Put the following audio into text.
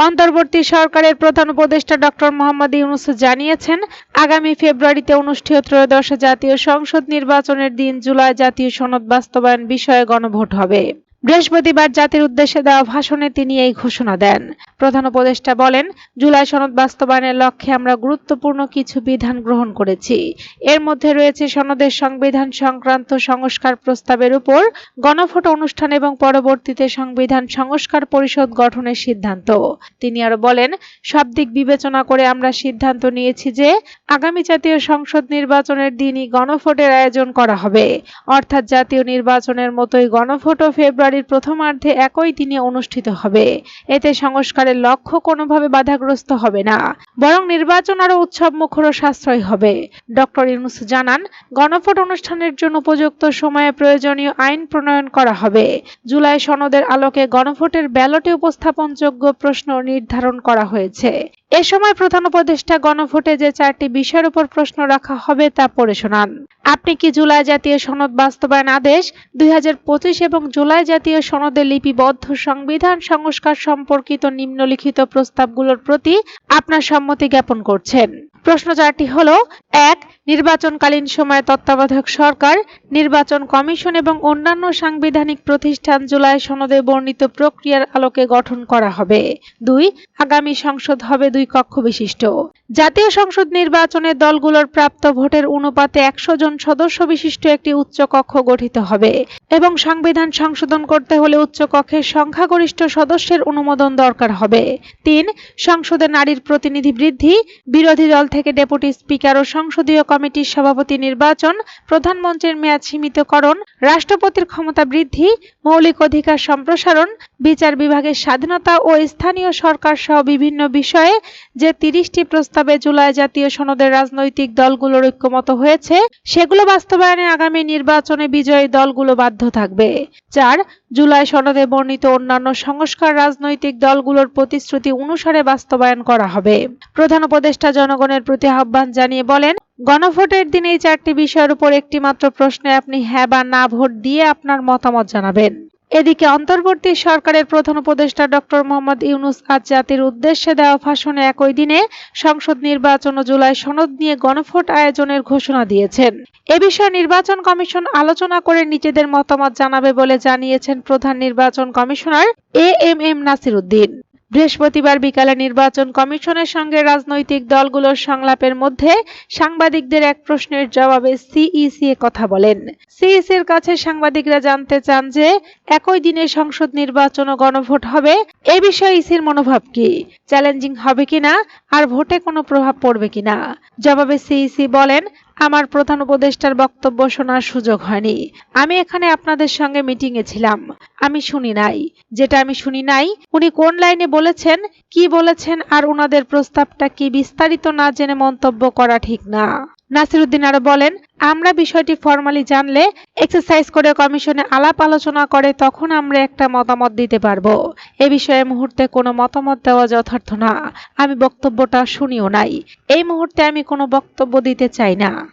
অন্তর্বর্তী সরকারের প্রধান উপদেষ্টা ডক্টর মোহাম্মদ ইউনুস জানিয়েছেন, আগামী ফেব্রুয়ারিতে অনুষ্ঠেয় ত্রয়োদশ জাতীয় সংসদ নির্বাচনের দিন জুলাই জাতীয় সনদ বাস্তবায়ন বিষয়ে গণভোট হবে। বৃহস্পতিবার জাতির উদ্দেশ্যে দেওয়া ভাষণে তিনি এই ঘোষণা দেন। প্রধান উপদেষ্টা বলেন, জুলাই সনদ বাস্তবায়নের লক্ষ্যে আমরা গুরুত্বপূর্ণ কিছু বিধান গ্রহণ করেছি। এর মধ্যে রয়েছে সনদের সংবিধান সংক্রান্ত সংস্কার প্রস্তাবের উপর গণভোট অনুষ্ঠান এবং পরবর্তীতে সংবিধান সংস্কার পরিষদ গঠনের সিদ্ধান্ত। তিনি আরও বলেন, সব দিক বিবেচনা করে আমরা সিদ্ধান্ত নিয়েছি যে আগামী জাতীয় সংসদ নির্বাচনের দিনই গণভোটের আয়োজন করা হবে। অর্থাৎ জাতীয় নির্বাচনের মতোই গণভোটও ফেব্রুয়ারির প্রথমার্ধে একই দিনে অনুষ্ঠিত হবে। এতে সংস্কারের লক্ষ্য কোনোভাবে বাধাগ্রস্ত হবে না, বরং নির্বাচন আরও উৎসব মুখর সাশ্রয়ী হবে। ডক্টর ইউনুস জানান, গণভোট অনুষ্ঠানের জন্য উপযুক্ত সময়ে প্রয়োজনীয় আইন প্রণয়ন করা হবে। জুলাই সনদের আলোকে গণভোটের ব্যালটে উপস্থাপনযোগ্য প্রশ্ন নির্ধারণ করা হয়েছে। এ সময় প্রধান উপদেষ্টা গণভোটে যে চারটি বিষয়ের উপর প্রশ্ন রাখা হবে তা পড়ে শোনান। আপনি কি জুলাই জাতীয় সনদ বাস্তবায়ন আদেশ, দুই এবং জুলাই জাতীয় সনদে লিপিবদ্ধ সংবিধান সংস্কার সম্পর্কিত নিম্নলিখিত প্রস্তাবগুলোর প্রতি আপনার সম্মতি জ্ঞাপন করছেন? প্রশ্ন চারটি হল, এক, নির্বাচনকালীন সময়ে তত্ত্বাবধায়ক সরকার, নির্বাচন কমিশন এবং অন্যান্য সাংবিধানিক প্রতিষ্ঠান জুলাই সনদে বর্ণিত প্রক্রিয়ার আলোকে গঠন করা হবে। দুই, আগামী সংসদ হবে দুই কক্ষ বিশিষ্ট। জাতীয় সংসদ নির্বাচনে দলগুলোর প্রাপ্ত ভোটের অনুপাতে একশো জন সদস্য বিশিষ্ট একটি উচ্চ কক্ষ গঠিত হবে এবং সংবিধান সংশোধন করতে হলে উচ্চ কক্ষের সংখ্যাগরিষ্ঠ সদস্যের অনুমোদন দরকার হবে। তিন, সংসদে নারীর প্রতিনিধি বৃদ্ধি, বিরোধী দল থেকে ডেপুটি স্পিকার ও সংসদীয় কমিটির সভাপতি নির্বাচন, প্রধানমন্ত্রীর মেয়াদ সীমিতকরণ, রাষ্ট্রপতির ক্ষমতা বৃদ্ধি, মৌলিক অধিকার সম্প্রসারণ, বিচার বিভাগের স্বাধীনতা ও স্থানীয় সরকার সহ বিভিন্ন বিষয়ে যে তিরিশটি প্রস্তাবে জুলাই জাতীয় সনদের রাজনৈতিক দলগুলোর ঐক্যমত হয়েছে, সেগুলো বাস্তবায়নে আগামী নির্বাচনে বিজয়ী দলগুলো বাধ্য থাকবে। চার, জুলাই সনদে বর্ণিত অন্যান্য সংস্কার রাজনৈতিক দলগুলোর প্রতিশ্রুতি অনুসারে বাস্তবায়ন করা হবে। প্রধান উপদেষ্টা জনগণের প্রতি আহ্বান জানিয়ে বলেন, গণভোটের দিন এই চারটি বিষয়ের উপর একটি মাত্র প্রশ্নে আপনি হ্যাঁ বা না ভোট দিয়ে আপনার মতামত জানাবেন। এদিকে অন্তর্বর্তী সরকারের প্রধান উপদেষ্টা ডক্টর মোহাম্মদ ইউনুস আজ জাতির উদ্দেশ্যে দেওয়া ভাষণে একই দিনে সংসদ নির্বাচন ও জুলাই সনদ নিয়ে গণভোট আয়োজনের ঘোষণা দিয়েছেন। এ বিষয়ে নির্বাচন কমিশন আলোচনা করে নিজেদের মতামত জানাবে বলে জানিয়েছেন প্রধান নির্বাচন commissioner A M M Nasir Uddin বৃহস্পতিবার বিকালে নির্বাচন কমিশনের সঙ্গে রাজনৈতিক দলগুলোর সংলাপের মধ্যে সাংবাদিকদের এক প্রশ্নের জবাবে সিইসি কথা বলেন। সিইসির কাছে সাংবাদিকরা জানতে চান যে, একই দিনে সংসদ নির্বাচন ও গণভোট হবে। এ বিষয়ে ইসির মনোভাব কি? চ্যালেঞ্জিং হবে কিনা? আর ভোটে কোনো প্রভাব পড়বে কিনা? জবাবে সিইসি বলেন আমার প্রধান উপদেষ্টার বক্তব্য শোনার সুযোগ হয়নি। আমি এখানে আপনাদের সঙ্গে মিটিংয়ে ছিলাম। আমি শুনি নাই। যেটা আমি শুনি নাই, উনি কোন লাইনে বলেছেন, কি বলেছেন, আর ওনাদের প্রস্তাবটা কি বিস্তারিত না জেনে মন্তব্য করা ঠিক না। নাসিরুদ্দিন আরও বলেন, আমরা বিষয়টি ফর্মালি জানলে এক্সারসাইজ করে কমিশনে আলাপ আলোচনা করে তখন আমরা একটা মতামত দিতে পারব। এ বিষয়ে মুহূর্তে কোনো মতামত দেওয়া যথার্থ না। আমি বক্তব্যটা শুনিও নাই। এই মুহূর্তে আমি কোনো বক্তব্য দিতে চাই না।